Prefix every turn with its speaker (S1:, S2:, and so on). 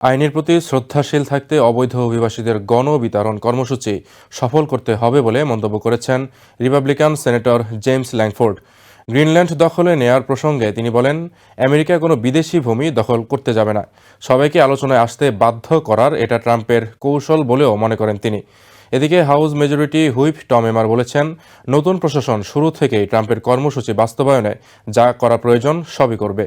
S1: আইনের প্রতি শ্রদ্ধাশীল থাকতে অবৈধ অভিবাসীদের গণ বিতরণ কর্মসূচি সফল করতে হবে বলে মন্তব্য করেছেন Republican senator James Langford. Greenland দখলে নেয়ার প্রসঙ্গে তিনি বলেন, আমেরিকা কোনো বিদেশি ভূমি দখল করতে যাবে না। সবাইকে আলোচনায় আসতে বাধ্য করার এটা ট্রাম্পের কৌশল বলেও মনে করেন তিনি। এদিকে House majority whip Tom Emmer বলেছেন, নতুন প্রশাসন শুরু থেকেই ট্রাম্পের কর্মসূচি বাস্তবায়নে যা করা প্রয়োজন সবই করবে।